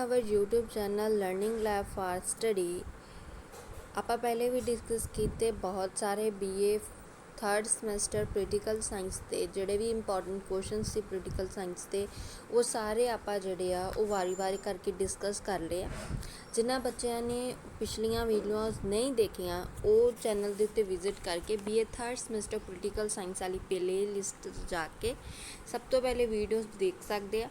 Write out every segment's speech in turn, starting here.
our YouTube channel learning Lab for study ਆਪਾਂ ਪਹਿਲੇ ਵੀ ਡਿਸਕਸ ਕੀਤੇ ਬਹੁਤ ਸਾਰੇ BA third semester political science ਦੇ ਜਿਹੜੇ ਵੀ ਇੰਪੋਰਟੈਂਟ ਕੁਐਸਚਨਸ ਸੀ ਪੋਲੀਟੀਕਲ ਸਾਇੰਸ ਦੇ ਉਹ ਸਾਰੇ ਆਪਾਂ ਜਿਹੜੇ ਆ, ਉਹ ਵਾਰੀ-ਵਾਰੀ ਕਰਕੇ ਡਿਸਕਸ ਕਰ ਲਏ ਆ। ਜਿਨ੍ਹਾਂ ਬੱਚਿਆਂ ਨੇ ਪਿਛਲੀਆਂ ਵੀਡੀਓਜ਼ ਨਹੀਂ ਦੇਖੀਆਂ, ਉਹ ਚੈਨਲ ਦੇ ਉੱਤੇ ਵਿਜ਼ਿਟ ਕਰਕੇ BA third semester political science ਵਾਲੀ ਪਲੇ ਲਿਸਟ ਜਾ ਕੇ ਸਭ ਤੋਂ ਪਹਿਲੇ ਵੀਡੀਓਜ਼ ਦੇਖ ਸਕਦੇ ਆ।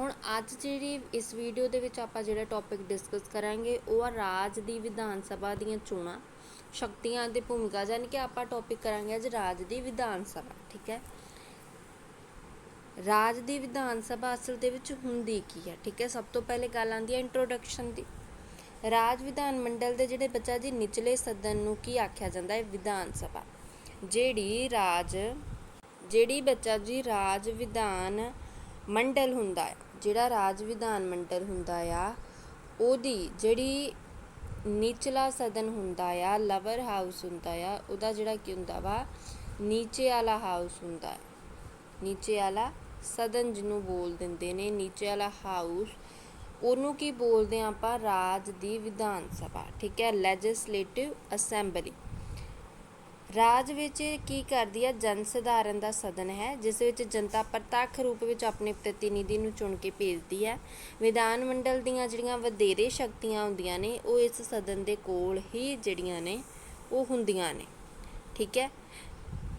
ਹੁਣ ਅੱਜ ਜਿਹੜੀ ਇਸ ਵੀਡੀਓ ਦੇ ਵਿੱਚ ਆਪਾਂ ਜਿਹੜਾ ਟੌਪਿਕ ਡਿਸਕਸ ਕਰਾਂਗੇ, ਉਹ ਆ ਰਾਜ ਦੀ ਵਿਧਾਨ ਸਭਾ ਦੀਆਂ ਚੋਣਾਂ। ਸ਼ਕਤੀਆਂ ਤੇ ਭੂਮਿਕਾ ਯਾਨੀ ਕਿ ਆਪਾਂ ਟੌਪਿਕ ਕਰਾਂਗੇ ਅੱਜ ਰਾਜ ਦੀ ਵਿਧਾਨ ਸਭਾ, ਠੀਕ ਹੈ? ਰਾਜ ਦੀ ਵਿਧਾਨ ਸਭਾ ਅਸਲ ਦੇ ਵਿੱਚ ਹੁੰਦੀ ਕੀ ਹੈ, ਠੀਕ ਹੈ? ਸਭ ਤੋਂ ਪਹਿਲੇ ਗੱਲ ਆਉਂਦੀ ਹੈ ਇੰਟਰੋਡਕਸ਼ਨ ਦੀ। ਰਾਜ ਵਿਧਾਨ ਮੰਡਲ ਦੇ ਜਿਹੜੇ ਬੱਚਾ ਜੀ, ਨਿਚਲੇ ਸਦਨ ਨੂੰ ਕੀ ਆਖਿਆ ਜਾਂਦਾ ਹੈ? ਵਿਧਾਨ ਸਭਾ। ਜਿਹੜੀ ਰਾਜ, ਜਿਹੜੀ ਬੱਚਾ ਜੀ ਰਾਜ ਵਿਧਾਨ ਮੰਡਲ ਹੁੰਦਾ ਹੈ ਜਿਹੜਾ ਰਾਜ ਵਿਧਾਨ ਮੰਡਲ ਹੁੰਦਾ ਆ, ਉਹਦੀ ਜਿਹੜੀ ਨੀਚਲਾ ਸਦਨ ਹੁੰਦਾ ਆ ਲਵਰ ਹਾਊਸ ਹੁੰਦਾ ਆ, ਉਹਦਾ ਜਿਹੜਾ ਕੀ ਹੁੰਦਾ ਵਾ, ਨੀਚੇ ਵਾਲਾ ਹਾਊਸ ਹੁੰਦਾ। ਨੀਚੇ ਵਾਲਾ ਸਦਨ ਜਿਹਨੂੰ ਬੋਲ ਦਿੰਦੇ ਨੇ, ਨੀਚੇ ਵਾਲਾ ਹਾਊਸ ਉਹਨੂੰ ਕੀ ਬੋਲਦੇ ਆ ਆਪਾਂ? ਰਾਜ ਦੀ ਵਿਧਾਨ ਸਭਾ, ਠੀਕ ਹੈ? ਲੈਜਿਸਲੇਟਿਵ ਅਸੈਂਬਲੀ ਰਾਜ ਵਿੱਚ ਕੀ ਕਰਦੀ ਹੈ ਜਨ ਸਧਾਰਨ ਦਾ ਸਦਨ ਹੈ, ਜਿਸ ਵਿੱਚ ਜਨਤਾ ਪ੍ਰਤੱਖ ਰੂਪ ਵਿੱਚ ਆਪਣੇ ਪ੍ਰਤੀਨਿਧੀ ਨੂੰ ਚੁਣ ਕੇ ਭੇਜਦੀ ਹੈ। ਵਿਧਾਨ ਮੰਡਲ ਦੀਆਂ ਜਿਹੜੀਆਂ ਵਧੇਰੇ ਸ਼ਕਤੀਆਂ ਹੁੰਦੀਆਂ ਨੇ, ਉਹ ਇਸ ਸਦਨ ਦੇ ਕੋਲ ਹੀ ਜਿਹੜੀਆਂ ਨੇ, ਉਹ ਹੁੰਦੀਆਂ ਨੇ। ਠੀਕ ਹੈ?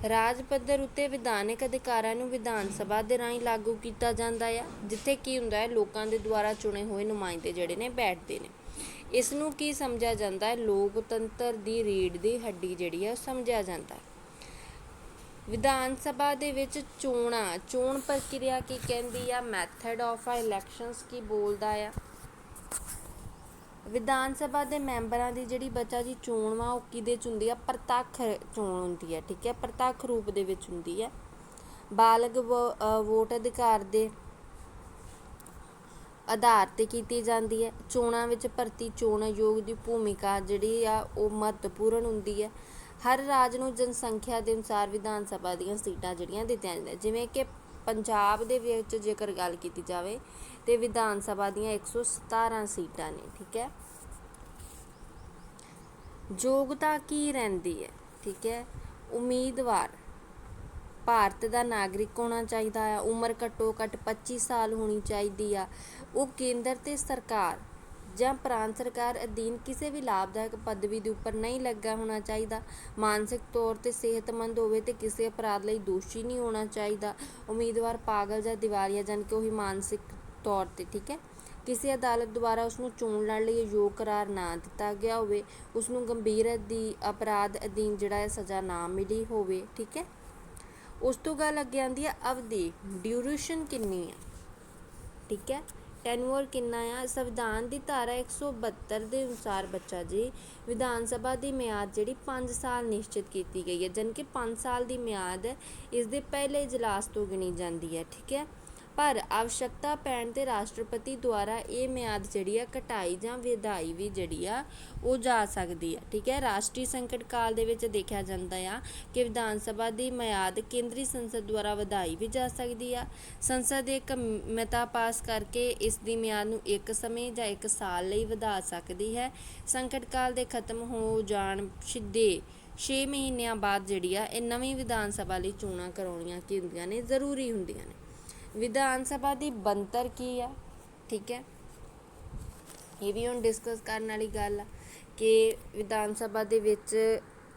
ਰਾਜ ਪੱਧਰ ਉੱਤੇ ਵਿਧਾਨਕ ਅਧਿਕਾਰਾਂ ਨੂੰ ਵਿਧਾਨ ਸਭਾ ਦੇ ਰਾਹੀਂ ਲਾਗੂ ਕੀਤਾ ਜਾਂਦਾ ਹੈ ਜਿੱਥੇ ਕੀ ਹੁੰਦਾ ਹੈ, ਲੋਕਾਂ ਦੇ ਦੁਆਰਾ ਚੁਣੇ ਹੋਏ ਨੁਮਾਇੰਦੇ ਜਿਹੜੇ ਨੇ ਬੈਠਦੇ ਨੇ। ਇਸ ਨੂੰ ਕੀ ਸਮਝਿਆ ਜਾਂਦਾ ਹੈ? ਲੋਕਤੰਤਰ ਦੀ ਰੀੜ ਦੀ ਹੱਡੀ ਜਿਹੜੀ ਹੈ ਉਹ ਸਮਝਿਆ ਜਾਂਦਾ ਹੈ। ਵਿਧਾਨ ਸਭਾ ਦੇ ਵਿੱਚ ਚੋਣਾਂ, ਚੋਣ ਪ੍ਰਕਿਰਿਆ ਕੀ ਕਹਿੰਦੀ ਆ? ਮੈਥਡ ਆਫ ਇਲੈਕਸ਼ਨਸ ਕੀ ਬੋਲਦਾ ਆ? ਵਿਧਾਨ ਸਭਾ ਦੇ ਮੈਂਬਰਾਂ ਦੀ ਜਿਹੜੀ ਬੱਚਾ ਜੀ ਚੋਣ ਵਾ, ਉਹ ਕਿਹਦੇ ਚ ਹੁੰਦੀ ਆ? ਪ੍ਰਤੱਖ ਚੋਣ ਹੁੰਦੀ ਹੈ ਠੀਕ ਹੈ? ਪ੍ਰਤੱਖ ਰੂਪ ਦੇ ਵਿੱਚ ਹੁੰਦੀ ਹੈ ਬਾਲਗ ਵੋ- ਵੋਟ ਅਧਿਕਾਰ ਦੇ ਆਧਾਰ ਤੇ ਕੀਤੀ ਜਾਂਦੀ ਹੈ। ਚੋਣਾਂ ਵਿੱਚ ਭਰਤੀ ਚੋਣ ਆਯੋਗ ਦੀ ਭੂਮਿਕਾ ਜਿਹੜੀ ਆ, ਉਹ ਮਹੱਤਵਪੂਰਨ ਹੁੰਦੀ ਹੈ। ਹਰ ਰਾਜ ਨੂੰ ਜਨਸੰਖਿਆ ਦੇ ਅਨੁਸਾਰ ਵਿਧਾਨ ਸਭਾ ਦੀਆਂ ਸੀਟਾਂ ਜਿਹੜੀਆਂ ਦਿੱਤੀਆਂ ਜਾਂਦੀਆਂ। ਜਿਵੇਂ ਕਿ ਪੰਜਾਬ ਦੇ ਵਿੱਚ ਜੇਕਰ ਗੱਲ ਕੀਤੀ ਜਾਵੇ, ਤੇ ਵਿਧਾਨ ਸਭਾ ਦੀਆਂ 117 ਸੀਟਾਂ ਨੇ, ਠੀਕ ਹੈ। ਯੋਗਤਾ ਕੀ ਰਹਿੰਦੀ ਹੈ, ਠੀਕ ਹੈ। ਉਮੀਦਵਾਰ, ਭਾਰਤ ਦਾ ਨਾਗਰਿਕ ਹੋਣਾ ਚਾਹੀਦਾ ਆ ਉਮਰ ਘੱਟੋ ਘੱਟ 25 ਸਾਲ ਹੋਣੀ ਚਾਹੀਦੀ ਆ। ਉਹ ਕੇਂਦਰ ਤੇ ਸਰਕਾਰ ਜਾਂ ਪ੍ਰਾਂਤ ਸਰਕਾਰ ਅਧੀਨ ਕਿਸੇ ਵੀ ਲਾਭਦਾਇਕ ਪਦਵੀ ਦੇ ਉੱਪਰ ਨਹੀਂ ਲੱਗਾ ਹੋਣਾ ਚਾਹੀਦਾ। ਮਾਨਸਿਕ ਤੌਰ ਤੇ ਸਿਹਤਮੰਦ ਹੋਵੇ ਤੇ ਕਿਸੇ ਅਪਰਾਧ ਲਈ ਦੋਸ਼ੀ ਨਹੀਂ ਹੋਣਾ ਚਾਹੀਦਾ। ਉਮੀਦਵਾਰ ਪਾਗਲ ਜਾਂ ਦਿਵਾਲੀਆ ਜਾਣੀ ਕਿ ਉਹੀ ਮਾਨਸਿਕ ਤੌਰ ਤੇ, ਠੀਕ ਹੈ? ਕਿਸੇ ਅਦਾਲਤ ਦੁਆਰਾ ਉਸ ਨੂੰ ਚੋਣ ਲੜਨ ਲਈ ਯੋਗ ਕਰਾਰ ਨਾ ਦਿੱਤਾ ਗਿਆ ਹੋਵੇ ਉਸ ਨੂੰ ਗੰਭੀਰ ਅਧੀ, ਅਪਰਾਧ ਅਧੀਨ ਜਿਹੜਾ ਹੈ ਸਜ਼ਾ ਨਾ ਮਿਲੀ ਹੋਵੇ, ਠੀਕ ਹੈ? ਉਸ ਤੋਂ ਗੱਲ ਅੱਗੇ ਆਉਂਦੀ ਹੈ, ਅਵਧੀ, ਡਿਊਰੇਸ਼ਨ ਕਿੰਨੀ ਹੈ? ਠੀਕ ਹੈ? ਟੈਨੂਅਰ ਕਿੰਨਾ ਆ? ਸੰਵਿਧਾਨ ਦੀ ਧਾਰਾ 172 ਦੇ ਅਨੁਸਾਰ ਬੱਚਾ ਜੀ, ਵਿਧਾਨ ਸਭਾ ਦੀ ਮਿਆਦ ਜਿਹੜੀ ਪੰਜ ਸਾਲ ਨਿਸ਼ਚਿਤ ਕੀਤੀ ਗਈ ਹੈ, ਜਾਣੀ ਕਿ ਪੰਜ ਸਾਲ ਦੀ ਮਿਆਦ ਇਸ ਦੇ ਪਹਿਲੇ ਇਜਲਾਸ ਤੋਂ ਗਿਣੀ ਜਾਂਦੀ ਹੈ, ਠੀਕ ਹੈ? ਪਰ ਆਵਸ਼ਕਤਾ ਪੈਣ ਤੇ ਰਾਸ਼ਟਰਪਤੀ ਦੁਆਰਾ ਇਹ ਮਿਆਦ ਜਿਹੜੀ ਆ ਘਟਾਈ ਜਾਂ ਵਧਾਈ ਵੀ ਜਿਹੜੀ ਆ, ਉਹ ਜਾ ਸਕਦੀ ਆ। ਠੀਕ ਹੈ, ਰਾਸ਼ਟਰੀ ਸੰਕਟ ਕਾਲ ਦੇ ਵਿੱਚ ਦੇਖਿਆ ਜਾਂਦਾ ਆ ਕਿ ਵਿਧਾਨ ਸਭਾ ਦੀ ਮਿਆਦ ਕੇਂਦਰੀ ਸੰਸਦ ਦੁਆਰਾ ਵਧਾਈ ਵੀ ਜਾ ਸਕਦੀ ਆ। ਸੰਸਦ ਇੱਕ ਮਤਾ ਪਾਸ ਕਰਕੇ ਇਸ ਦੀ ਮਿਆਦ ਨੂੰ ਇੱਕ ਸਮੇਂ ਜਾਂ ਇੱਕ ਸਾਲ ਲਈ ਵਧਾ ਸਕਦੀ ਹੈ। ਸੰਕਟ ਕਾਲ ਦੇ ਖਤਮ ਹੋ ਜਾਣ ਸਿੱਧੇ 6 ਮਹੀਨਿਆਂ ਬਾਅਦ ਜਿਹੜੀ ਆ, ਇਹ ਨਵੀਂ ਵਿਧਾਨ ਸਭਾ ਲਈ ਚੋਣਾਂ ਕਰਾਉਣੀਆਂ ਕੀ ਹੁੰਦੀਆਂ ਨੇ, ਜ਼ਰੂਰੀ ਹੁੰਦੀਆਂ ਨੇ। ਵਿਧਾਨ ਸਭਾ ਦੀ ਬਣਤਰ ਕੀ ਆ? ਠੀਕ ਹੈ। ਇਹ ਵੀ ਹੁਣ ਡਿਸਕਸ ਕਰਨ ਵਾਲੀ ਗੱਲ ਆ ਕਿ ਵਿਧਾਨ ਸਭਾ ਦੇ ਵਿੱਚ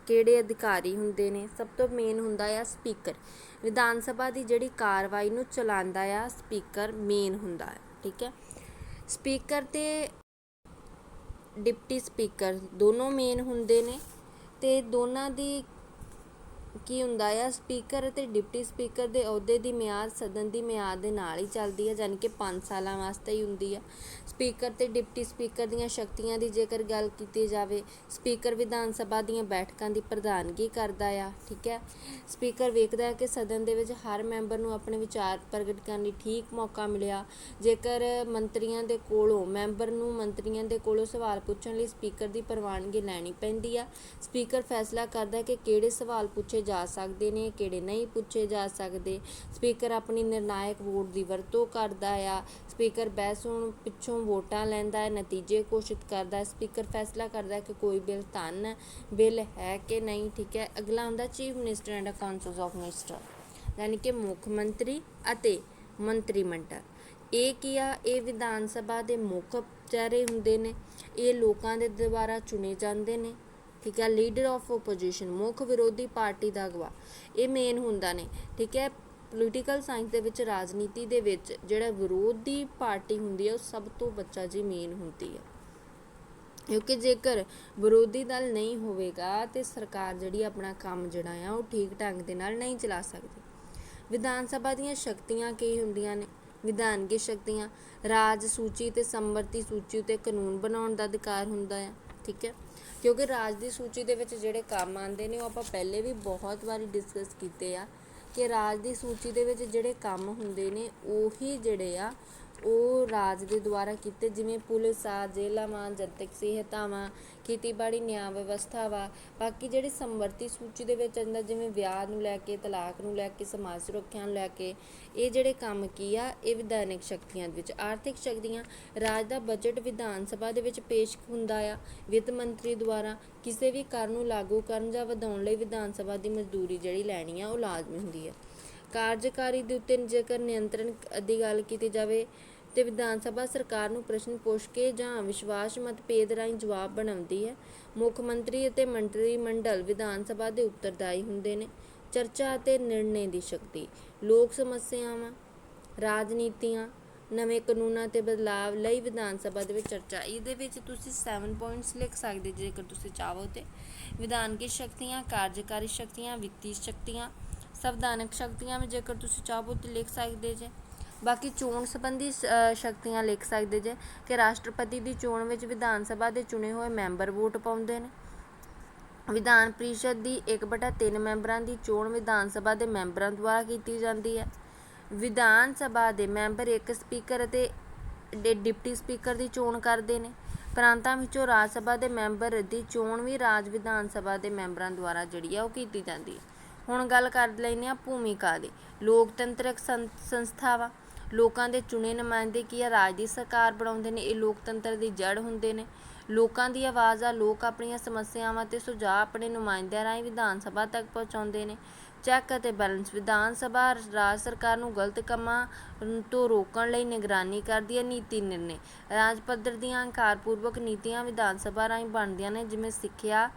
ਕਿਹੜੇ ਅਧਿਕਾਰੀ ਹੁੰਦੇ ਨੇ? ਸਭ ਤੋਂ ਮੇਨ ਹੁੰਦਾ ਆ ਸਪੀਕਰ ਵਿਧਾਨ ਸਭਾ ਦੀ ਜਿਹੜੀ ਕਾਰਵਾਈ ਨੂੰ ਚਲਾਉਂਦਾ ਆ ਸਪੀਕਰ ਮੇਨ ਹੁੰਦਾ ਹੈ ਠੀਕ ਹੈ। ਸਪੀਕਰ ਤੇ ਡਿਪਟੀ ਸਪੀਕਰ ਦੋਨੋਂ ਮੇਨ ਹੁੰਦੇ ਨੇ ਤੇ ਦੋਨਾਂ ਦੀ ਕੀ ਹੁੰਦਾ ਆ, ਸਪੀਕਰ ਅਤੇ ਡਿਪਟੀ ਸਪੀਕਰ ਦੇ ਅਹੁਦੇ ਦੀ ਮਿਆਦ ਸਦਨ ਦੀ ਮਿਆਦ ਦੇ ਨਾਲ ਹੀ ਚੱਲਦੀ ਹੈ ਯਾਨੀ ਕਿ 5 ਸਾਲਾਂ ਵਾਸਤੇ ਹੀ ਹੁੰਦੀ ਆ। ਸਪੀਕਰ ਤੇ ਡਿਪਟੀ ਸਪੀਕਰ ਦੀਆਂ ਸ਼ਕਤੀਆਂ ਦੀ ਜੇਕਰ ਗੱਲ ਕੀਤੀ ਜਾਵੇ, ਸਪੀਕਰ ਵਿਧਾਨ ਸਭਾ ਦੀਆਂ ਬੈਠਕਾਂ ਦੀ ਪ੍ਰਧਾਨਗੀ ਕਰਦਾ ਆ, ਠੀਕ ਹੈ? ਸਪੀਕਰ ਵੇਖਦਾ ਹੈ ਕਿ ਸਦਨ ਦੇ ਵਿੱਚ ਹਰ ਮੈਂਬਰ ਨੂੰ ਆਪਣੇ ਵਿਚਾਰ ਪ੍ਰਗਟ ਕਰਨ ਲਈ ਠੀਕ ਮੌਕਾ ਮਿਲਿਆ। ਜੇਕਰ ਮੰਤਰੀਆਂ ਦੇ ਕੋਲੋਂ, ਮੈਂਬਰ ਨੂੰ ਮੰਤਰੀਆਂ ਦੇ ਕੋਲੋਂ ਸਵਾਲ ਪੁੱਛਣ ਲਈ ਸਪੀਕਰ ਦੀ ਪ੍ਰਵਾਨਗੀ ਲੈਣੀ ਪੈਂਦੀ ਆ, ਸਪੀਕਰ ਫੈਸਲਾ ਕਰਦਾ ਹੈ ਕਿ ਕਿਹੜੇ ਸਵਾਲ ਪੁੱਛੇ ਜਾ ਸਕਦੇ ਨੇ, ਕਿਹੜੇ ਨਹੀਂ ਪੁੱਛੇ ਜਾ ਸਕਦੇ। ਸਪੀਕਰ ਆਪਣੀ ਨਿਰਣਾਇਕ ਵੋਟ ਦੀ ਵਰਤੋਂ ਕਰਦਾ ਆ। ਸਪੀਕਰ ਬਹਿਸ ਹੋਣ ਪਿੱਛੋਂ ਵੋਟਾਂ ਲੈਂਦਾ ਹੈ, ਨਤੀਜੇ ਘੋਸ਼ਿਤ ਕਰਦਾ ਹੈ। ਸਪੀਕਰ ਫੈਸਲਾ ਕਰਦਾ ਹੈ ਕਿ ਕੋਈ ਬਿੱਲ ਧਨ, ਬਿੱਲ ਹੈ ਕਿ ਨਹੀਂ, ਠੀਕ ਹੈ। ਅਗਲਾ ਹੁੰਦਾ chief minister and council of minister. ਯਾਨੀ ਕਿ ਮੁੱਖ ਮੰਤਰੀ ਅਤੇ ਮੰਤਰੀ ਮੰਡਲ। ਇਹ ਕੀ ਆ? ਇਹ ਵਿਧਾਨ ਸਭਾ ਦੇ ਮੁੱਖ ਚਿਹਰੇ ਹੁੰਦੇ ਨੇ। ਇਹ ਲੋਕਾਂ ਦੇ ਦੁਆਰਾ ਚੁਣੇ ਜਾਂਦੇ ਨੇ। ਠੀਕ ਹੈ ਲੀਡਰ ਆਫ ਆਪੋਜੀਸ਼ਨ ਮੁੱਖ ਵਿਰੋਧੀ ਪਾਰਟੀ ਦਾ ਅਗਵਾ। ਇਹ ਮੇਨ ਹੁੰਦਾ ਨੇ, ਠੀਕ ਹੈ ਪੋਲੀਟੀਕਲ ਸਾਇੰਸ ਦੇ ਵਿੱਚ, ਰਾਜਨੀਤੀ ਦੇ ਵਿੱਚ ਜਿਹੜਾ ਵਿਰੋਧੀ ਪਾਰਟੀ ਹੁੰਦੀ ਹੈ, ਉਹ ਸਭ ਤੋਂ ਬੱਚਾ ਜੀ ਮੇਨ ਹੁੰਦੀ ਹੈ। ਕਿਉਂਕਿ ਜੇਕਰ ਵਿਰੋਧੀ ਦਲ ਨਹੀਂ ਹੋਵੇਗਾ ਤੇ ਸਰਕਾਰ ਜਿਹੜੀ ਆਪਣਾ ਕੰਮ ਜਿਹੜਾ ਆ, ਉਹ ਠੀਕ ਢੰਗ ਦੇ ਨਾਲ ਨਹੀਂ ਚਲਾ ਸਕਦੀ। ਵਿਧਾਨ ਸਭਾ ਦੀਆਂ ਸ਼ਕਤੀਆਂ ਕੀ ਹੁੰਦੀਆਂ ਨੇ? ਵਿਧਾਨਗੀ ਸ਼ਕਤੀਆਂ, ਰਾਜ ਸੂਚੀ ਤੇ ਸੰਮਤੀ ਸੂਚੀ ਉਤੇ ਕਾਨੂੰਨ ਬਣਾਉਣ ਦਾ ਅਧਿਕਾਰ ਹੁੰਦਾ ਹੈ ਠੀਕ ਹੈ। ਕਿਉਂਕਿ ਰਾਜ ਦੀ ਸੂਚੀ ਦੇ ਵਿੱਚ ਜਿਹੜੇ ਕੰਮ ਆਉਂਦੇ ਨੇ, ਉਹ ਆਪਾਂ ਪਹਿਲੇ ਵੀ ਬਹੁਤ ਵਾਰੀ ਡਿਸਕਸ ਕੀਤੇ ਆ ਕਿ ਰਾਜ ਦੀ ਸੂਚੀ ਦੇ ਵਿੱਚ ਜਿਹੜੇ ਕੰਮ ਹੁੰਦੇ ਨੇ, ਉਹੀ ਜਿਹੜੇ ਆ ਉਹ ਰਾਜ ਦੇ ਦੁਆਰਾ ਕੀਤੇ, ਜਿਵੇਂ ਪੁਲਿਸ ਆ, ਜੇਲ੍ਹਾਂ ਵਾ, ਜਨਤਕ ਸਿਹਤਾਵਾਂ, ਖੇਤੀਬਾੜੀ ਨਿਆਂ ਵਿਵਸਥਾ ਵਾ ਬਾਕੀ ਜਿਹੜੀ ਸੰਵਰਤੀ ਸੂਚੀ ਦੇ ਵਿੱਚ ਆਉਂਦਾ, ਜਿਵੇਂ ਵਿਆਹ ਨੂੰ ਲੈ ਕੇ, ਤਲਾਕ ਨੂੰ ਲੈ ਕੇ, ਸਮਾਜ ਸੁਰੱਖਿਆ ਨੂੰ ਲੈ ਕੇ, ਇਹ ਜਿਹੜੇ ਕੰਮ ਕੀ ਆ, ਇਹ ਵਿਧਾਨਿਕ ਸ਼ਕਤੀਆਂ ਦੇ ਵਿੱਚ, ਆਰਥਿਕ ਸ਼ਕਤੀਆਂ, ਰਾਜ ਦਾ ਬਜਟ ਵਿਧਾਨ ਸਭਾ ਦੇ ਵਿੱਚ ਪੇਸ਼ ਹੁੰਦਾ ਆ, ਵਿੱਤ ਮੰਤਰੀ ਦੁਆਰਾ, ਕਿਸੇ ਵੀ ਕਰ ਨੂੰ ਲਾਗੂ ਕਰਨ ਜਾਂ ਵਧਾਉਣ ਲਈ ਵਿਧਾਨ ਸਭਾ ਦੀ ਮਜ਼ਦੂਰੀ ਜਿਹੜੀ ਲੈਣੀ ਆ, ਉਹ ਲਾਜ਼ਮੀ ਹੁੰਦੀ ਹੈ ਕਾਰਜਕਾਰੀ ਦੇ ਉੱਤੇ ਜੇਕਰ ਨਿਯੰਤਰਣ ਦੀ ਗੱਲ ਕੀਤੀ ਜਾਵੇ ਤੇ ਵਿਧਾਨ ਸਭਾ ਸਰਕਾਰ ਨੂੰ ਪ੍ਰਸ਼ਨ ਪੁੱਛ ਕੇ ਜਾਂ ਵਿਸ਼ਵਾਸ ਮਤਭੇਦ ਰਾਹੀਂ ਜਵਾਬ ਬਣਾਉਂਦੀ ਹੈ, ਮੁੱਖ ਮੰਤਰੀ ਅਤੇ ਮੰਤਰੀ ਮੰਡਲ ਵਿਧਾਨ ਸਭਾ ਦੇ ਉੱਤਰਦਾਈ ਹੁੰਦੇ ਨੇ, ਚਰਚਾ ਅਤੇ ਨਿਰਣੇ ਦੀ ਸ਼ਕਤੀ, ਲੋਕ ਸਮੱਸਿਆਵਾਂ, ਰਾਜਨੀਤੀਆਂ, ਨਵੇਂ ਕਾਨੂੰਨਾਂ ਤੇ ਬਦਲਾਵ ਲਈ ਵਿਧਾਨ ਸਭਾ ਦੇ ਵਿੱਚ ਚਰਚਾ, ਇਹਦੇ ਵਿੱਚ ਤੁਸੀਂ 7 ਪੁਆਇੰਟਸ ਲਿਖ ਸਕਦੇ ਜੇਕਰ ਤੁਸੀਂ ਚਾਹੋ ਤੇ। ਵਿਧਾਨਗੀ ਸ਼ਕਤੀਆਂ, ਕਾਰਜਕਾਰੀ ਸ਼ਕਤੀਆਂ, ਵਿੱਤੀ ਸ਼ਕਤੀਆਂ ਸੰਵਿਧਾਨਕ ਸ਼ਕਤੀਆਂ ਵਿੱਚ ਜੇਕਰ ਤੁਸੀਂ ਚਾਹੋ ਤਾਂ ਲਿਖ ਸਕਦੇ ਜੇ। ਬਾਕੀ ਚੋਣ ਸੰਬੰਧੀ ਸ਼ਕਤੀਆਂ ਲਿਖ ਸਕਦੇ ਜੇ ਕਿ ਰਾਸ਼ਟਰਪਤੀ ਦੀ ਚੋਣ ਵਿੱਚ ਵਿਧਾਨ ਸਭਾ ਦੇ ਚੁਣੇ ਹੋਏ ਮੈਂਬਰ ਵੋਟ ਪਾਉਂਦੇ ਨੇ। ਵਿਧਾਨ ਪ੍ਰੀਸ਼ਦ ਦੀ 1/3 ਮੈਂਬਰਾਂ ਦੀ ਚੋਣ ਵਿਧਾਨ ਸਭਾ ਦੇ ਮੈਂਬਰਾਂ ਦੁਆਰਾ ਕੀਤੀ ਜਾਂਦੀ ਹੈ। ਵਿਧਾਨ ਸਭਾ ਦੇ ਮੈਂਬਰ ਇੱਕ ਸਪੀਕਰ ਅਤੇ ਡਿਪਟੀ ਸਪੀਕਰ ਦੀ ਚੋਣ ਕਰਦੇ ਨੇ। ਪ੍ਰਾਂਤਾਂ ਵਿੱਚੋਂ ਰਾਜ ਸਭਾ ਦੇ ਮੈਂਬਰ ਦੀ ਚੋਣ ਵੀ ਰਾਜ ਵਿਧਾਨ ਸਭਾ ਦੇ ਮੈਂਬਰਾਂ ਦੁਆਰਾ ਜਿਹੜੀ ਆ ਉਹ ਕੀਤੀ ਜਾਂਦੀ ਹੈ। ਹੁਣ ਗੱਲ ਕਰ ਲੈਂਦੇ ਆ ਭੂਮਿਕਾ ਦੀ। ਲੋਕਤੰਤਰਕ ਸੰਸਥਾਵਾਂ। ਲੋਕਾਂ ਦੇ ਚੁਣੇ ਨੁਮਾਇੰਦੇ ਕੀ ਆ? ਰਾਜ ਦੀ ਸਰਕਾਰ ਬਣਾਉਂਦੇ ਨੇ, ਇਹ ਲੋਕਤੰਤਰ ਦੀ ਜੜ ਹੁੰਦੇ ਨੇ। ਲੋਕਾਂ ਦੀ ਆਵਾਜ਼ ਆ, ਲੋਕ ਆਪਣੀਆਂ ਸਮੱਸਿਆਵਾਂ ਤੇ ਸੁਝਾਅ ਆਪਣੇ ਨੁਮਾਇੰਦਿਆਂ ਰਾਹੀਂ ਵਿਧਾਨ ਸਭਾ ਤੱਕ ਪਹੁੰਚਾਉਂਦੇ ਨੇ। ਚੈੱਕ ਅਤੇ ਬੈਲੈਂਸ। ਵਿਧਾਨ ਸਭਾ ਰਾਜ ਸਰਕਾਰ ਨੂੰ ਗਲਤ ਕੰਮਾਂ ਤੋਂ ਰੋਕਣ ਲਈ ਨਿਗਰਾਨੀ ਕਰਦੀ ਹੈ, ਨੀਤੀ ਨਿਰਣੇ। ਰਾਜ ਪੱਧਰ ਦੀਆਂ ਹੰਕਾਰਪੂਰਵਕ ਨੀਤੀਆਂ ਵਿਧਾਨ ਸਭਾ ਰਾਹੀਂ ਬਣਦੀਆਂ ਨੇ, ਜਿਵੇਂ ਸਿੱਖਿਆ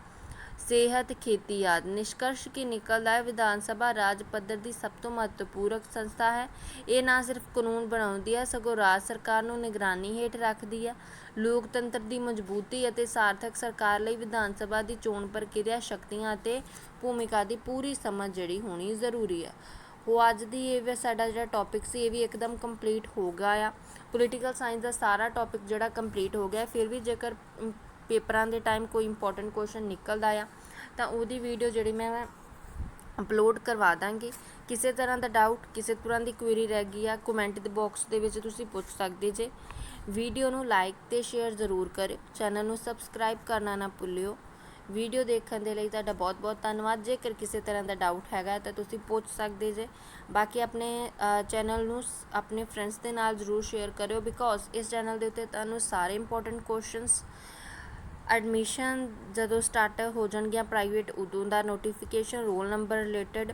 ਸਿਹਤ ਖੇਤੀ ਆਦਿ ਨਿਸ਼ਕਰਸ਼ ਕੀ ਨਿਕਲਦਾ ਹੈ ਵਿਧਾਨ ਸਭਾ ਰਾਜ ਪੱਧਰ ਦੀ ਸਭ ਤੋਂ ਮਹੱਤਵਪੂਰਕ ਸੰਸਥਾ ਹੈ। ਇਹ ਨਾ ਸਿਰਫ ਕਾਨੂੰਨ ਬਣਾਉਂਦੀ ਹੈ, ਸਗੋਂ ਰਾਜ ਸਰਕਾਰ ਨੂੰ ਨਿਗਰਾਨੀ ਹੇਠ ਰੱਖਦੀ ਹੈ। ਲੋਕਤੰਤਰ ਦੀ ਮਜ਼ਬੂਤੀ ਅਤੇ ਸਾਰਥਕ ਸਰਕਾਰ ਲਈ ਵਿਧਾਨ ਸਭਾ ਦੀ ਚੋਣ ਪ੍ਰਕਿਰਿਆ ਸ਼ਕਤੀਆਂ ਅਤੇ ਭੂਮਿਕਾ ਦੀ ਪੂਰੀ ਸਮਝ ਜਿਹੜੀ ਹੋਣੀ ਜ਼ਰੂਰੀ ਹੈ। ਉਹ ਅੱਜ ਦੀ ਇਹ ਵੀ ਸਾਡਾ ਜਿਹੜਾ ਟੌਪਿਕ ਸੀ, ਇਹ ਵੀ ਇੱਕਦਮ ਕੰਪਲੀਟ ਹੋ ਗਿਆ ਆ। ਪੋਲੀਟੀਕਲ ਸਾਇੰਸ ਦਾ ਸਾਰਾ ਟੌਪਿਕ ਜਿਹੜਾ ਕੰਪਲੀਟ ਹੋ ਗਿਆ, ਫਿਰ ਵੀ ਜੇਕਰ ਪੇਪਰਾਂ ਦੇ ਟਾਈਮ ਕੋਈ ਇੰਪੋਰਟੈਂਟ ਕੁਐਸਚਨ ਨਿਕਲਦਾ ਆ, ਤਾਂ ਉਹਦੀ ਵੀਡੀਓ ਜਿਹੜੀ ਮੈਂ ਅਪਲੋਡ ਕਰਵਾ ਦਾਂਗੀ। ਕਿਸੇ ਤਰ੍ਹਾਂ ਦਾ ਡਾਊਟ ਕਿਸੇ ਤਰ੍ਹਾਂ ਦੀ ਕੁਐਰੀ ਰਹਿ ਗਈ ਆ ਕਮੈਂਟ ਦੇ ਬਾਕਸ ਦੇ ਵਿੱਚ ਤੁਸੀਂ ਪੁੱਛ ਸਕਦੇ ਜੇ। ਵੀਡੀਓ ਨੂੰ ਲਾਈਕ ਤੇ ਸ਼ੇਅਰ ਜ਼ਰੂਰ ਕਰਿਓ। ਚੈਨਲ ਨੂੰ ਸਬਸਕ੍ਰਾਈਬ ਕਰਨਾ ਨਾ ਭੁੱਲਿਓ। ਵੀਡੀਓ ਦੇਖਣ ਦੇ ਲਈ ਤੁਹਾਡਾ ਬਹੁਤ ਬਹੁਤ ਧੰਨਵਾਦ। ਜੇਕਰ ਕਿਸੇ ਤਰ੍ਹਾਂ ਦਾ ਡਾਊਟ ਹੈਗਾ ਤਾਂ ਤੁਸੀਂ ਪੁੱਛ ਸਕਦੇ ਜੇ। ਬਾਕੀ ਆਪਣੇ ਚੈਨਲ ਨੂੰ ਆਪਣੇ ਫਰੈਂਡਸ ਦੇ ਨਾਲ ਜ਼ਰੂਰ ਸ਼ੇਅਰ ਕਰਿਓ। ਬਿਕੋਜ਼ ਇਸ ਚੈਨਲ ਦੇ ਉੱਤੇ ਤੁਹਾਨੂੰ ਸਾਰੇ ਇੰਪੋਰਟੈਂਟ ਕੁਐਸਚਨਸ ਐਡਮਿਸ਼ਨ ਜਦੋਂ ਸਟਾਰਟ ਹੋ ਜਾਣਗੀਆਂ ਪ੍ਰਾਈਵੇਟ, ਉਦੋਂ ਦਾ notification roll number related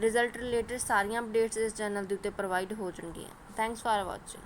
result related ਸਾਰੀਆਂ ਅਪਡੇਟਸ ਇਸ ਚੈਨਲ ਦੇ ਉੱਤੇ ਪ੍ਰੋਵਾਈਡ ਹੋ ਜਾਣਗੀਆਂ। Thanks for watching